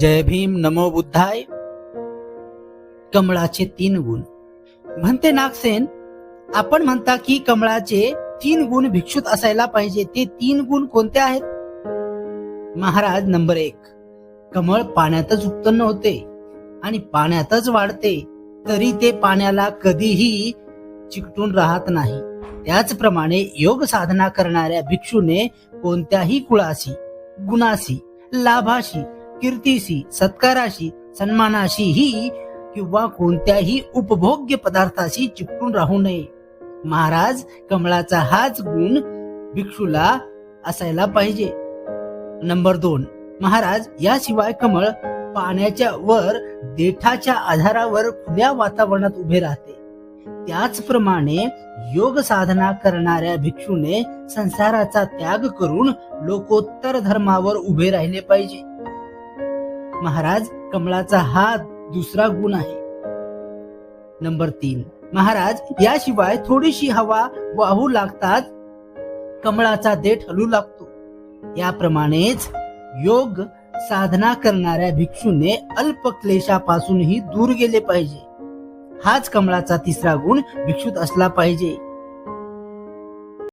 जय भीम नमो बुद्धाय. कमळाचे तीन गुण. म्हणते नागसेन आपण म्हणता की कमळाचे तीन गुण भिक्षुत असायला पाहिजे. ते तीन गुण कोणते आहेत? महाराज नंबर एक. कमळ पाण्यातच उत्पन्न होते आणि पाण्यातच वाढते तरी ते पाण्याला कधीही चिकटून राहत नाही. त्याचप्रमाणे योग साधना करणाऱ्या भिक्षूने कोणत्याही कुळाशी गुणाशी लाभाशी कीर्तीशी सत्काराशी सन्मानाशी ही किंवा कोणत्याही उपभोग्य पदार्थाशी चिपटून राहू नये. महाराज कमळाचा हाच गुण भिक्षूला असायला पाहिजे. नंबर दोन. महाराज याशिवाय कमळ पाण्याच्या वर देठाच्या आधारावर खुल्या वातावरणात उभे राहते. त्याचप्रमाणे योग साधना करणाऱ्या भिक्षूने संसाराचा त्याग करून लोकोत्तर धर्मावर उभे राहिले पाहिजे. महाराज कमळाचा हा दुसरा गुण आहे. नंबर तीन. महाराज याशिवाय थोडीशी हवा वाहू लागताच कमळाचा देठ हलू लागतो. याप्रमाणेच योग साधना करणाऱ्या भिक्षूने अल्प क्लेशापासूनही दूर गेले पाहिजे. हाच कमळाचा तिसरा गुण भिक्षूत असला पाहिजे.